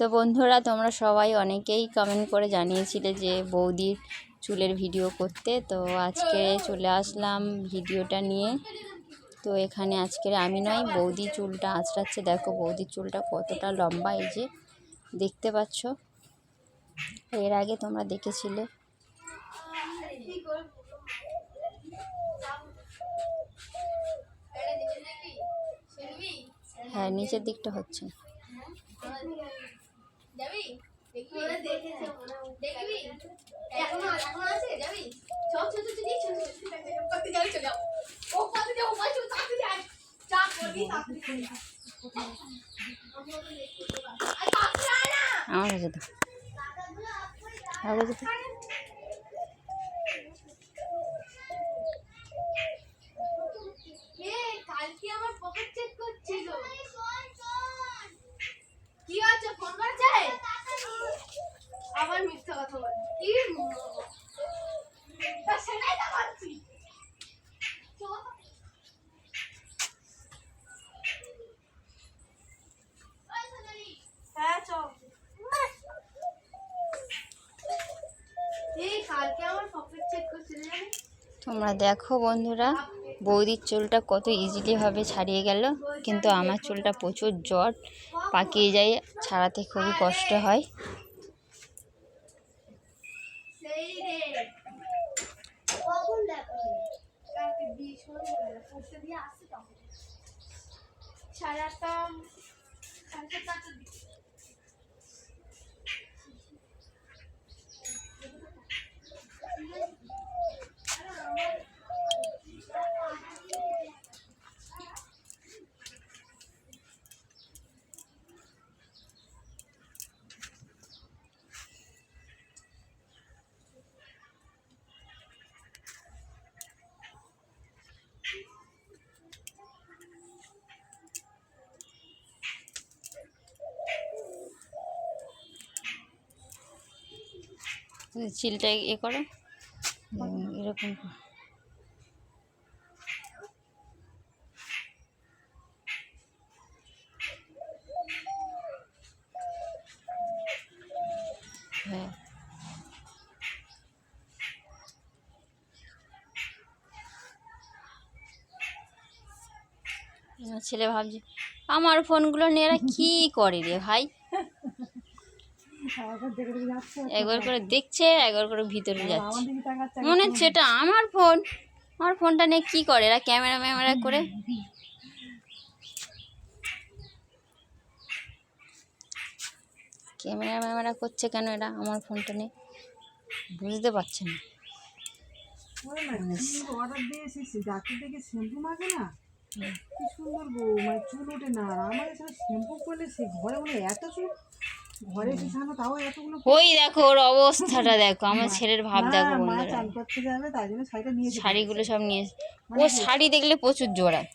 তো বন্ধুরা, তোমরা সবাই অনেকেই কমেন্ট করে জানিয়েছিলে যে বৌদির চুলের ভিডিও করতে। তো আজকে চলে আসলাম ভিডিওটা নিয়ে। তো এখানে আজকের আমি নয়, বৌদি চুলটা আঁচড়াচ্ছে। দেখো, বৌদির চুলটা কতটা লম্বা, এই যে দেখতে পাচ্ছ। এর আগে তোমরা দেখেছিলে। হ্যাঁ নিচের দিকটা হচ্ছে। যাবি দেখবি দেখবি এখনও এখনও আছে যাবি সব করতে যাবি চলে যাও ও করতে যাও চল তাড়াতাড়ি আয় চা করবি তাড়াতাড়ি আমার কাছে তো আমার কাছে তো এ কালকে আমার পকেট চেক করছিল কি আছে ফোন করেছে আবার মিথ্যা কথা বল কি তা সেটাই তো বলছি চল। ওই সোনালি। হ্যাঁ চল এই কালকে আমার পকেট চেক করছিল জানিস তোমরা দেখো বন্ধুরা বৌদির চুলটা কত ইজিলিভাবে ছাড়িয়ে গেল। কিন্তু আমার চুলটা প্রচুর জট পাকিয়ে যায় ছাড়াতে খুবই কষ্ট হয়। সাড়ে আটটা সাড়ে সাতটা চিলটা এ করো। এরকম। হ্যাঁ। ছেলে ভাবছে আমার ফোনগুলো নিয়ে এরা কি করে রে ভাই? একবার করে দেখছে একবার করে ভিতরে যাচ্ছে। মনে হচ্ছে এটা আমার ফোন। আমার ফোনটা নিয়ে কি করে? এরা ক্যামেরা ম্যামেরা করে? ক্যামেরা ম্যামেরা করছে কেন এরা? আমার ফোনটা নিয়ে বুঝতে পারছে না। অর্ডার দিয়ে এসেছি ডাক্তার থেকে শ্যাম্পু মাখে না কি সুন্দর গো মানে চুল ওঠে না আর আমার এখানে শ্যাম্পু করলে সে ঘরে এত চুল ওই দেখো ওর অবস্থাটা দেখো আমার ছেলের ভাব দেখো বন্ধুরা। শাড়িগুলো সব নিয়ে এসে- ও শাড়ি দেখলে প্রচুর জোড়ায়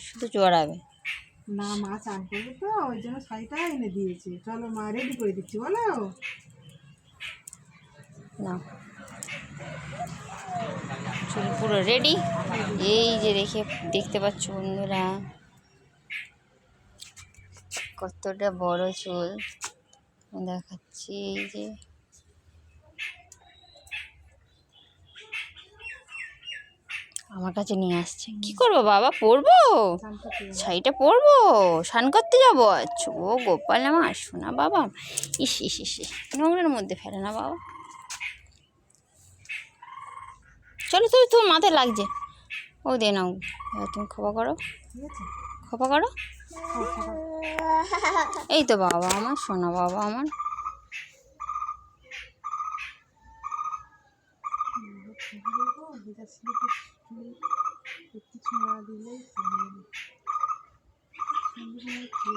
শুধু জোড়াবে। না মা চান করবে তো ওই জন্য শাড়িটা এনে দিয়েছে। চলো মা রেডি করে দিচ্ছি বলো। না। চুল পুরো রেডি এই যে দেখে দেখতে পাচ্ছ বন্ধুরা। কতটা বড় চুল? দেখাচ্ছি, এই যে। আমার কাছে নিয়ে আসছে। কি করব বাবা, পরবো? শাড়িটা পরবো? স্নান করতে যাব? আচ্ছা ও গোপাল আমার শোনা বাবা ইস ইস ইস নোংরার মধ্যে ফেলে না বাবা। চলো তুমি তোমার মাথায় লাগছে। ও দে নাও তুমি খোপা করো। ঠিক আছে। খোপা করো। এই তো বাবা আমার সোনা বাবা আমার কিছু না চুল,